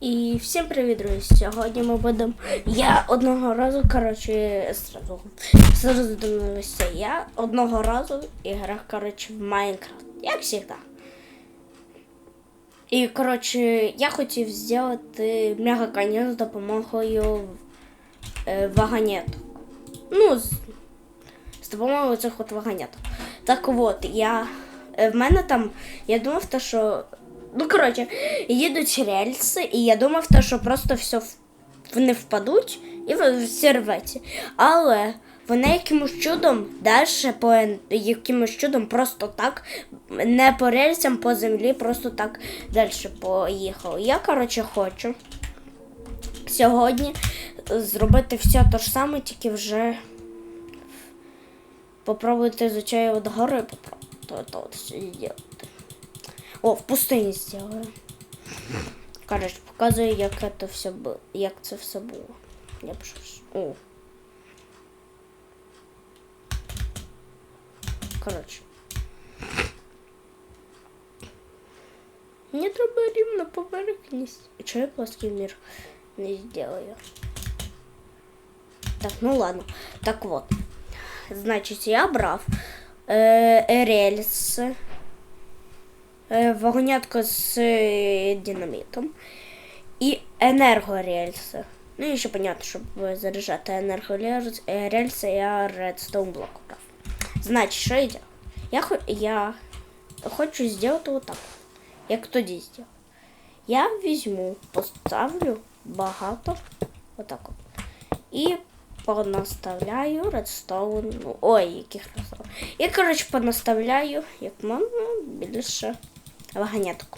І всім привіт, друзі! Сьогодні ми будемо. Я одного разу, коротше, сразу, сразу дивилася. Я одного разу грав, коротше, в Майнкрафт. Як завжди. І, коротше, я хотів зробити мега-коню з допомогою е, вагонеток. Ну, з, з допомогою цих от вагонеток. Так от, я. е, В мене там. Я думав, що. Ну, коротше, їдуть рельси, і я думав, то, що просто все вони впадуть і всі рветься. Але вони якимось чудом далі по якимось чудом просто так, не по рельсам, по землі, просто так далі поїхали. Я, коротше, хочу сьогодні зробити все те ж саме, тільки вже попробуйте з цієї от гори попробувати О, в пустині сделаю. Короче, показую, як це все було. Як це все було. Я пишу. О. Короче. Мені треба рівно поверхність. І чого я плоский мир не сделаю? Так, ну ладно. Так вот. Значить, я брав е, рельси. Е, вагонятка з е, динамітом і енергорельси. Ну і ще понятно, щоб заряджати енергорельси, я редстоун блок брав. Значить, що я делаю? Я, я хочу зробити отак, як тоді зробив. Я візьму, поставлю багато, отак от. І понаставляю редстоун. Ну, ой, яких редстоун. І, коротше, понаставляю, як можна більше вагонеток.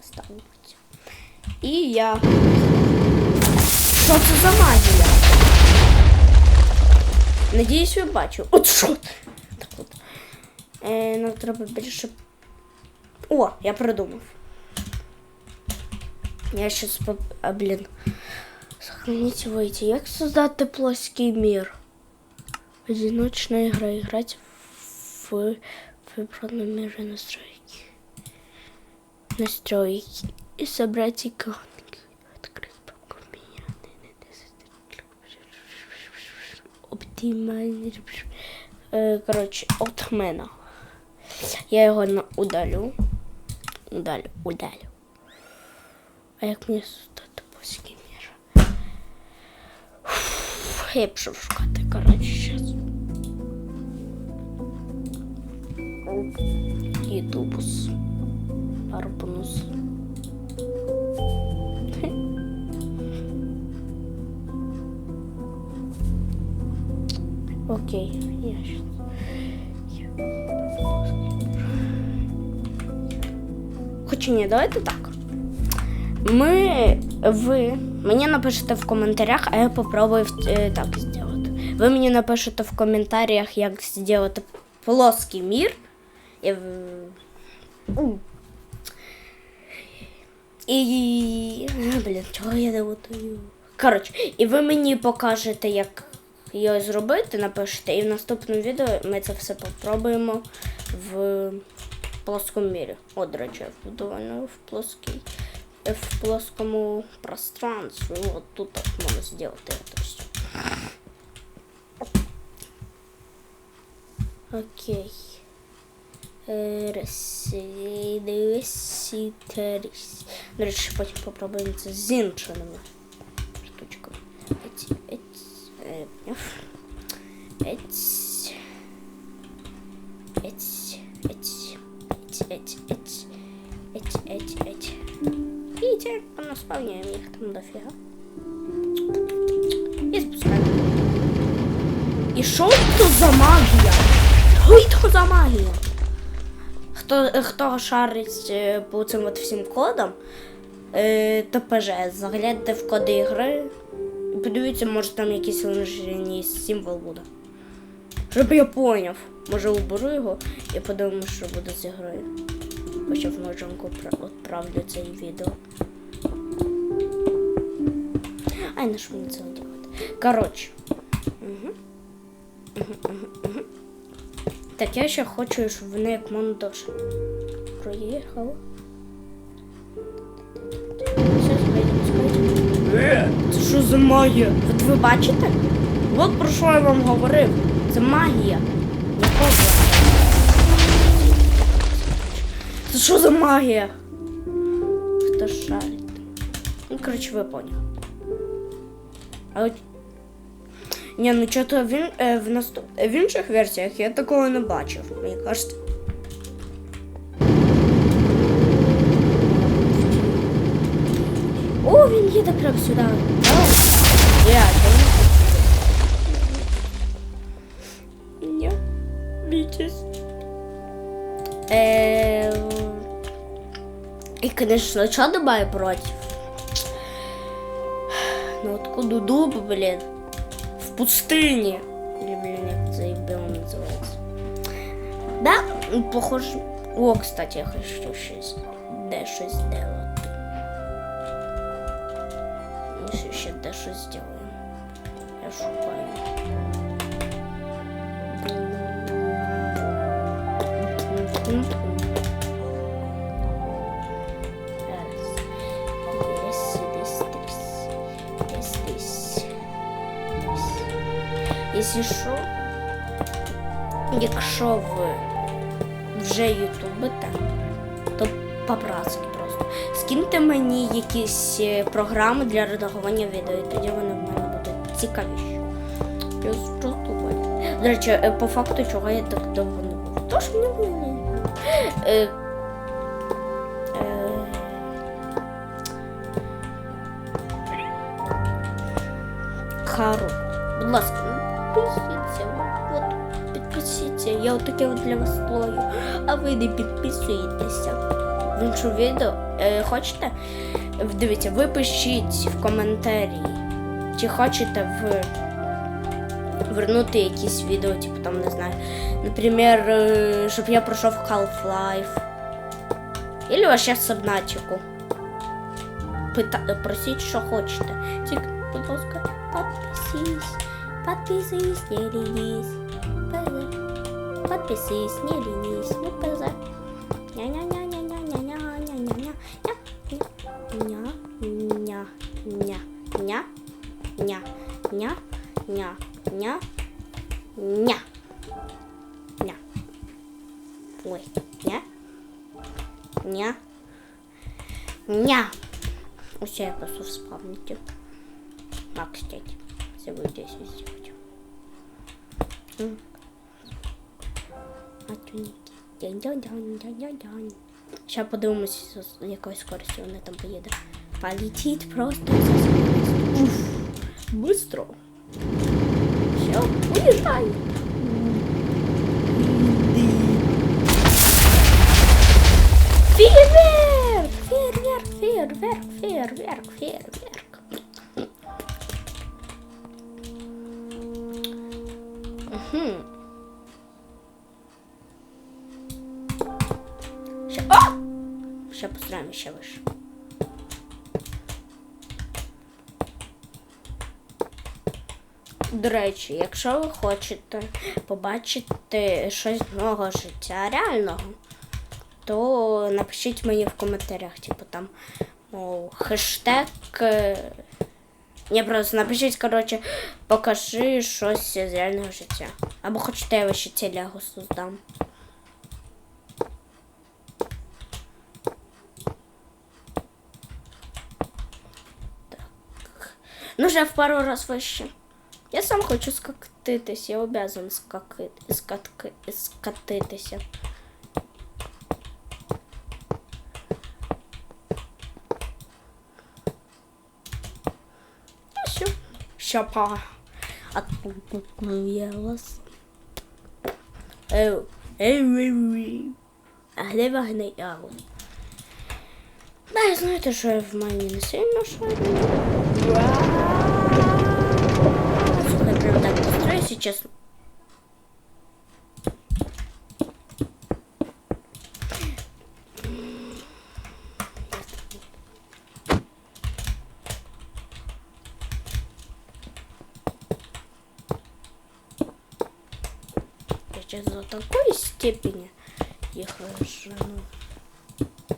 Ставлю. І я. Що це за магія? Надіюсь, ви бачу. От що? Так от. Е, нам треба більше. О, я придумав. Я сейчас поп... А, блин. Сохраните выйти. Як создати плоский мир? Одиночная игра. Играть в выбранном мире настройки. Настройки. И собрать иконки. Открыть папку мира. Оптимальный. Е, Короче, от мене. Я його на- удалю. Удалю, удалю. А як мені создати плоский мир? Фух, Я пішов шукати, коротше, Ютубус. Арбунус. Окей, я щас. Хоча ні, давайте так. Ми, ви мені напишете в коментарях, а я попробую е, так зробити. Ви мені напишете в коментарях, як зробити плоский мір. І, в- а, блін, чого я не готую? Коротше, і ви мені покажете, як його зробити, напишете, і в наступному відео ми це все попробуємо в плоскому мірі. О, до речі, в довольно в плоский, в плоскому пространстві. От тут так можна зробити це все. Окей. Е, Раз, два. До речі, потім попробуємо це з іншими штучками. Ець, ець, е. Ець. Ець, ець, ець, ець, ець, ець, ець, ець. І тепер понаспавняємо їх там дофіга. І спускаємо. І що це за магія? Що це за магія? Хто, хто шарить е, по цим от всім кодам, е, ТПЖ, загляньте в коди ігри. Подивіться, може там якийсь лежний символ буде. Щоб я поняв. Може уберу його і подивимось, що буде з ігрою. Хоча в ноженку відправлю це відео. Ай, на що мені це робити? Коротше. Угу. Угу, угу, угу. Так я ще хочу, щоб вони як монтаж. Проїхав. Е, це що за магія? От ви бачите? От про що я вам говорив? Це магія. Це що за магія? Хто шарить? Ну, коротше, ви поняли. А от ні, ну чого-то він, е, в, наступ... в інших версіях я такого не бачив, мені кажеться. О, він їде прямо сюди. Я, Ні, бійтесь. Е, і, конечно, що немає проти? Ну, откуда дуб, блін? пустыне. Или, блин, как это называется. Да, похоже... О, кстати, я хочу сейчас D6 сделать. Мы сейчас D6 сделаем. Я шукаю. Thank you. Якщо ви вже ютубите, то по-братськи просто. Скиньте мені якісь е, програми для редагування відео, і тоді вони в мене будуть цікавіші. Плюс просто. До речі, е, по факту, чого я так довго не був. Тож мені Я для вас строю. А ви не підписуєтеся. В іншу відео. Е, хочете? Дивіться, ви пишіть в коментарі, чи хочете ви вернути якісь відео, типу там, не знаю. Наприклад, е, щоб я пройшов Half-Life. Или вообще Сабнатику. Пита... Просіть, що хочете. Тільки, будь ласка, подписись. Подписись, не ленись. Лепис и не ленись, ну-ка за... Ня. Ня. Ой, ня. Ня. Ня. У себя я пошел вспомните. А, кстати, забыл здесь сделать. Сейчас подивимось, з якою скоростю вони там поїде. Полетить просто. Уф, быстро. Все, уезжай. Фейерверк! Фейерверк, фейерверк, фейерверк, фейерверк. Ще вище. До речі, якщо ви хочете побачити щось з мого життя реального, то напишіть мені в коментарях, типу там мов, хештег. е, Ні, просто напишіть, коротше, покажи щось з реального життя. Або хочете я ще телегу создам. Нужно в пару раз выше. Я сам хочу скатитись, я обязан скакать, скатка, скатитися. Ну все, щапа. Отмуялась. Эй, эй, эй, А где вогней алый? Да, я знаю, що я в мене не сильно шарю. Сука, прям так построю сейчас. сейчас до такой степени я хорошо, ну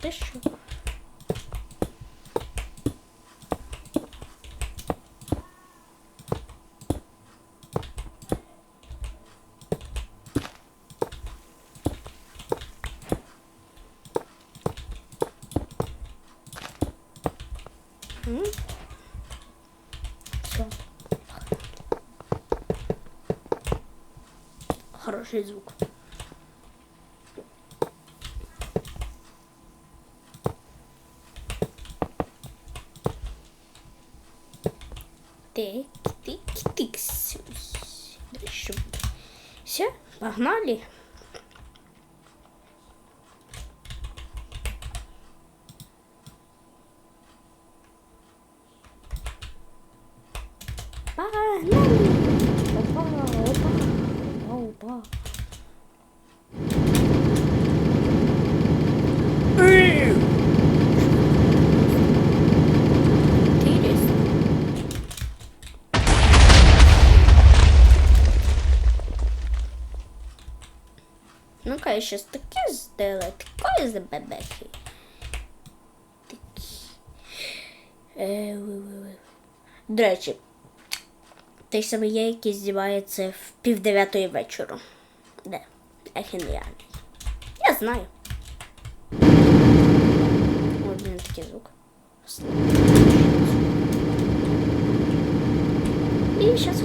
ты что? гучний звук. Тик-тик-тик. Все, погнали. Я щось таке сделаю. Такое за бебехи. Такі. Е. До речі, той самий є, який здівається в пів дев'ятої вечора. Де? Я геніальний. Я знаю. Ось він такий звук. І зараз.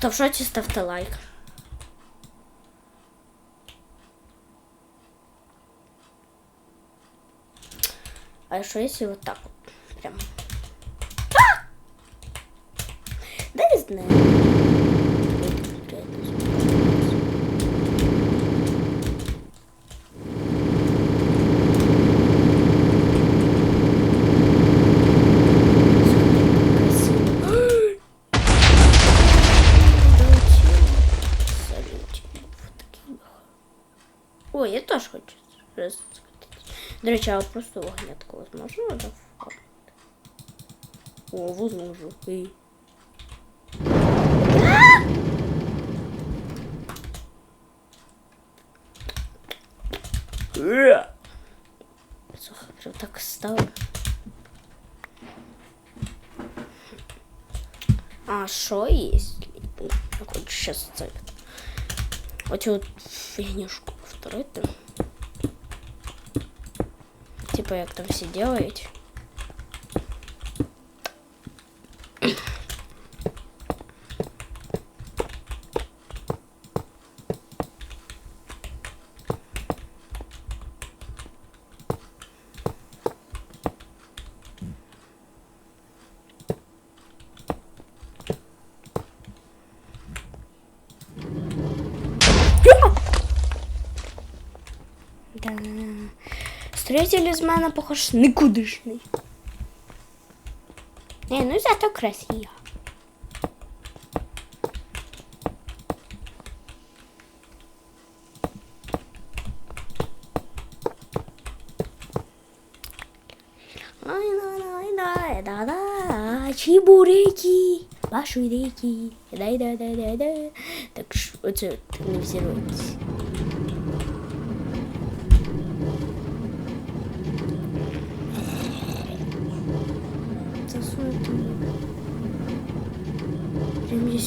Хто в шоці, ставте лайк. А що якщо вот так вот? Прям. А! Да я знаю. До а просто оглядку от можна? О, возможу. І... Слухай, прям так стало. А, а что есть? Сейчас цепь. Вот эту вот фигнюшку повторить-то. Типа як там всі делають. Водитель из мене похож никудишний. Не, ну зато красиво. Чебуреки, ваши реки, дай-дай-дай-дай-дай. Так, оце не взірвались.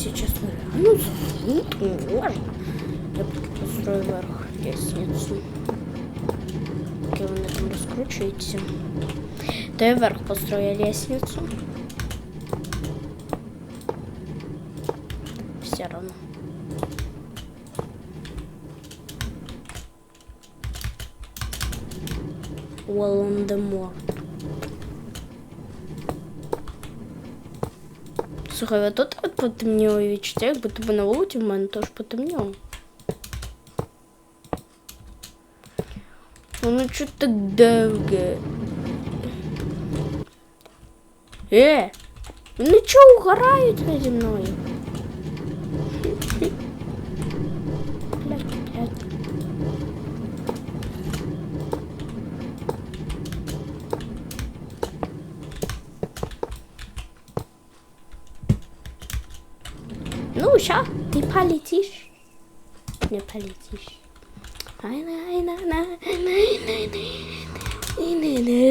сейчас вернусь. Ну, ну можно. Я построю вверх лестницу. Так, вы на этом раскручиваете. Да я вверх построю лестницу. Все равно. Волан-де-Морт. Слухай, а тут от потемніло і відчуття, як будто би на вулиці в мене теж потемніло. Воно чого так довге. Е! Вони чого угорають наді мною? полетишь. Не полетишь.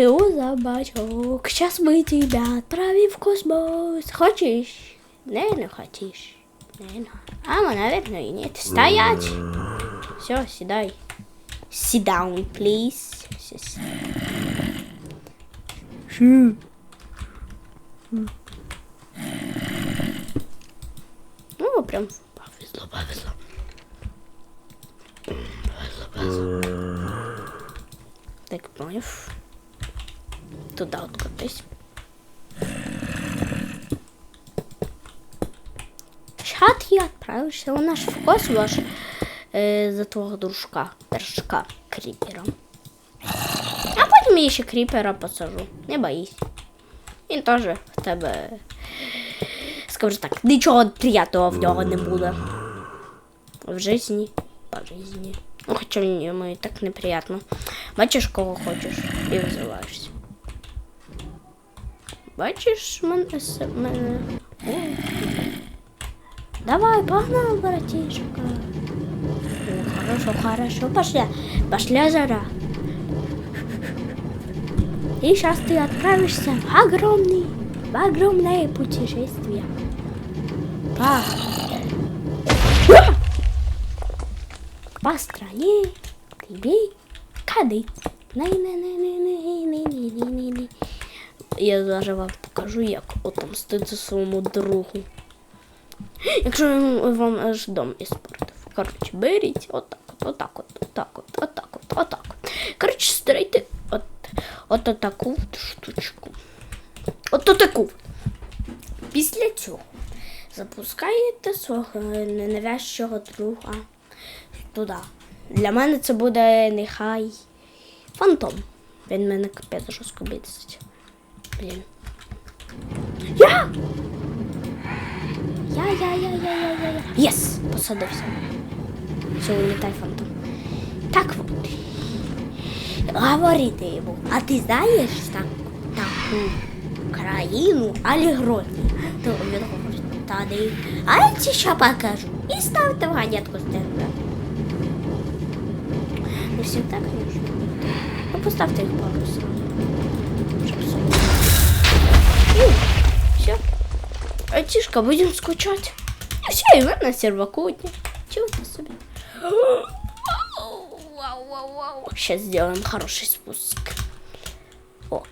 О, собачок, сейчас мы тебя отправим в космос. Хочешь? Наверное, хочешь. Наверное. А, мы, наверное, и нет. Стоять! Все, седай. Sit down, please. Ши. Ну, прям повезло. Так, поняв. Туда вот кудись. Чат я отправишься у наш в космос е, за твого дружка, дружка кріпера. А потім я ще кріпера посажу. Не боїсь. Він теж в тебе. Скажу так, нічого приятного в нього не буде. В житті, по житті. Ну, хоча йому і так неприятно. Бачиш, кого хочеш і визиваєшся. Бачиш мене с- мене. О. Давай, погнал, братишка. О, хорошо, хорошо. Пошли. Пошли, Зара. И сейчас ты отправишься в огромный, в огромное путешествие. По, мені тобі кадить. Я даже вам покажу, як отомстити своєму другу. Якщо він вам аж дом іспортив. Коротше, беріть отак, от, отак, от, отак, от, отак, от, отак. Коротше, старайте от, от отаку штучку. От таку. Після цього запускаєте свого ненавязчого друга туди. Для мене це буде нехай фантом. Він мене капець жорстко бісить. Блін. Я! Я, я, я, я, я, я, я. Єс! Посадився. Все, улітай фантом. Так вот. Говорите йому, а ти знаєш так, таку країну Алігроні? То він говорить, та не. А я ще покажу. І ставте в ганятку з Не так, конечно. Ну, поставте їх собі. Все. Айтишка, будем скучать. И все, и вы на сервакутне. Чего ты себе? Сейчас сделаем хороший спуск. О,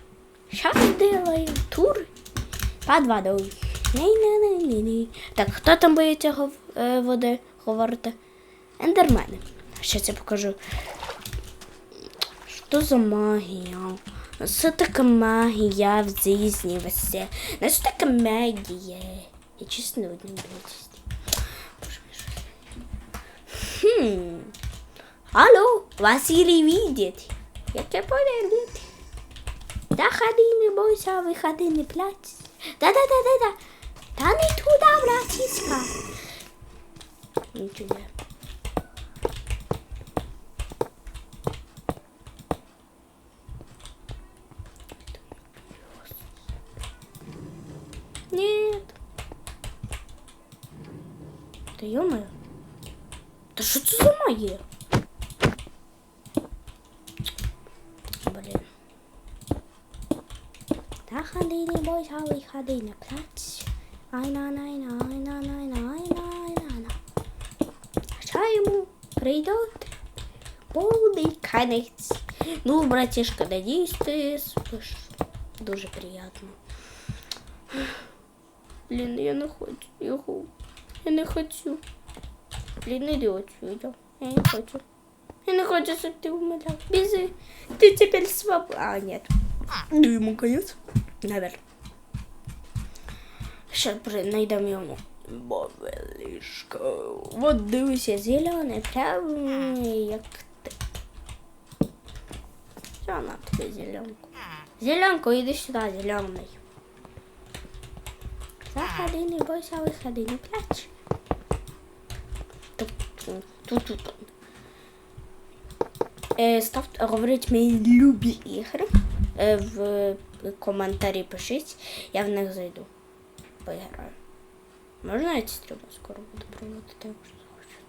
сейчас сделаем тур под водой. Так, хто там боїться гов... е, води говорити? Ендермени. Сейчас я покажу. Что за магия? Що таке магія в дійсні весе? На що таке магія? Я чесно одне блядь. Хм. Алло, Василий видит. Я тебе понял, Да ходи, не бойся, выходи, не плачь. Да-да-да-да-да. Да не туда, братишка. Ничего. бойся, выходи, не плачь. Ай на на на ай на на на ай на ай на на. Сейчас ему придет полный конец. Ну, братишка, надеюсь, ты спишь. Дуже приятно. Блін, я не хочу його. Я не хочу. Блін, іди отсюда. Я не хочу. Я не хочу, щоб ти умирав. Бізи. Ти тепер своб... А, нет. Ну, ему конец. Наверное. Сейчас найдем йому. Бабелишка. Вот дивися, зелений, прям як ти. Все, на тобі зеленку. Зеленку, иди сюда, зеленый. Заходи, не бойся, выходи, не плачь. Тут-тут. Е, ставте, говоріть мої любі ігри. Е, в коментарі пишіть, я в них зайду. Поіграю. Можна я ці скоро буду проводити, якщо захочу.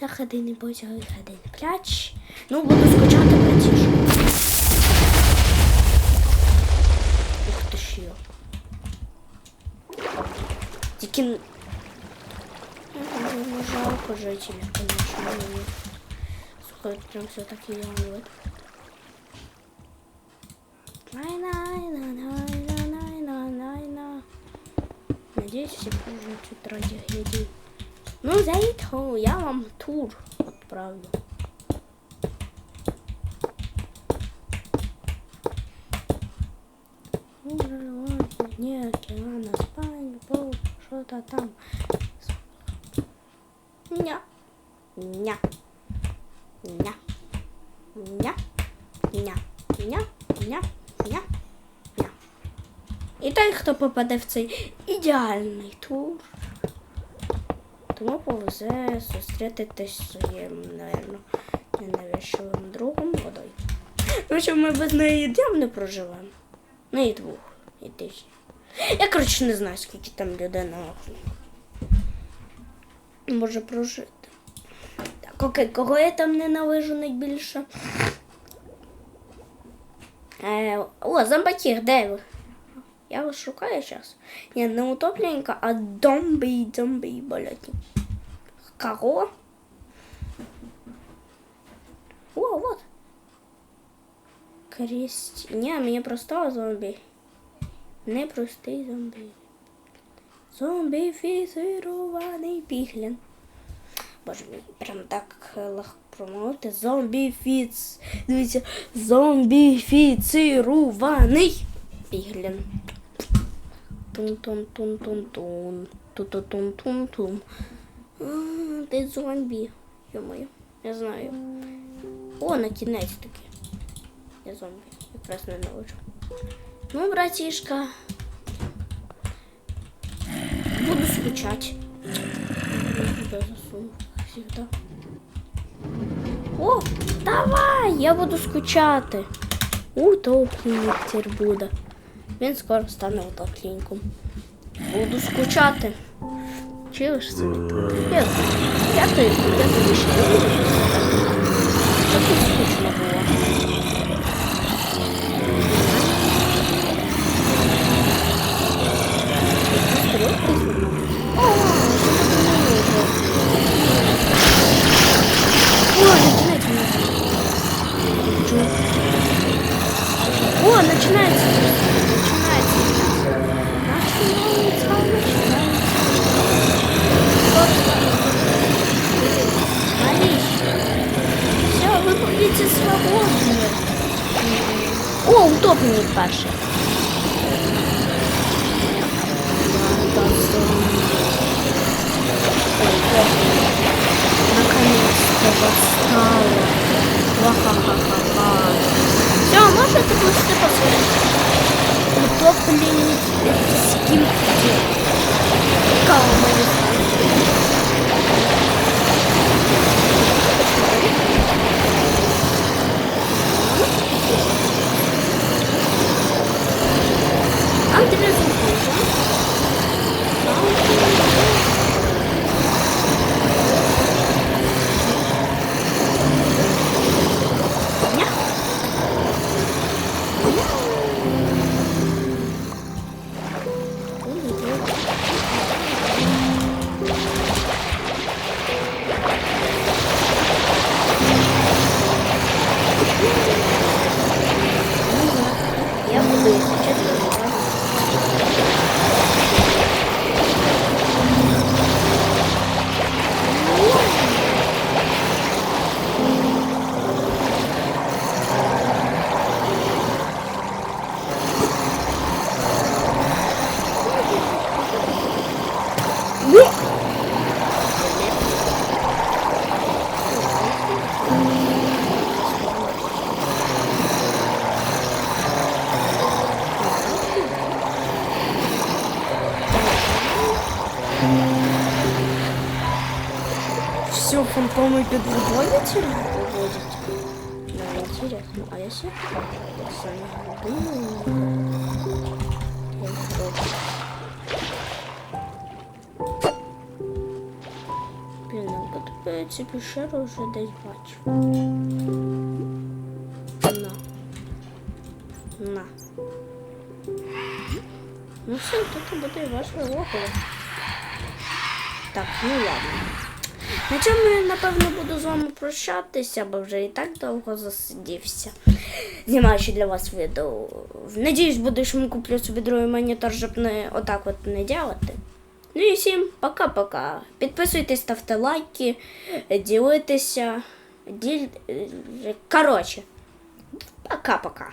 Заходи, не бойся, виходи, не плач. Ну, буду скучати, братішку. Ух ти ж йо. кін... Ну, жалко жителів, конечно. мені. Слухай, прям все таки я Надеюсь, все будут чуть ради людей. Ну, за это я вам тур отправлю. Не, океана, спальня, пол, что-то там. Ня. Ня. Ня. Ня. Ня. Ня. Ня. Той, хто попаде в цей ідеальний тур, тому повезе зустрітитись зі своїм, напевно, ненавязчивим другом водою. Ну що ми без неї днем не проживемо. Ну і двох, і тиждень. Я, коротше, не знаю, скільки там людей на. Може прожити. Так, окей, кого я там ненавижу найбільше? Е, о, зомбаки, де ви? Я вас шукаю зараз. Ні, не утопленька, а зомбі, зомбі, блядь. Кого? О, вот. Крест. Не, мені просто зомбі. Не простий зомбі. Зомбіфіцирований піглін. Боже мій, прям так легко промовити. Зомбіфіц. Дивіться, зомбіфіцирований піглін. Тун-тун-тун-тун-тун. Ту-ту-тун-тун-тун. Ти зомбі. Йо-моє, я знаю. О, на кінець таки. Я зомбі. Якраз ненавиджу. Ну, братишка. Буду скучать. Куда засуну, как. О, давай! Я буду скучати. Утопленник тепер буде. Він скоро стане утопленником. Буду скучати. Чуєш собі? Я, я, то- я тобі ще не буду. Так і скучно було. О, начинается. Начинается. знаходження. О, утоплений перший. Наконец-то восстало. Ва-ха-ха-ха-ха. Все, можно это просто посмотреть? Утопленный с кем-то. Калмой. Antes mesmo. Não. Тут выводите? Выводите. Да, интересно. А если я сами Блин, а вот эти пещеры уже дать бачу. На. На. Ну все, тут буде ваше логово. Так, ну ладно. На цьому я, напевно, буду з вами прощатися, бо вже і так довго засидівся. Знімаючи для вас відео. Надіюсь, буду, що куплю собі другий монітор, щоб не отак от не делати. Ну і всім пока-пока. Підписуйтесь, ставте лайки, ділитеся. Діль... Коротше, пока-пока.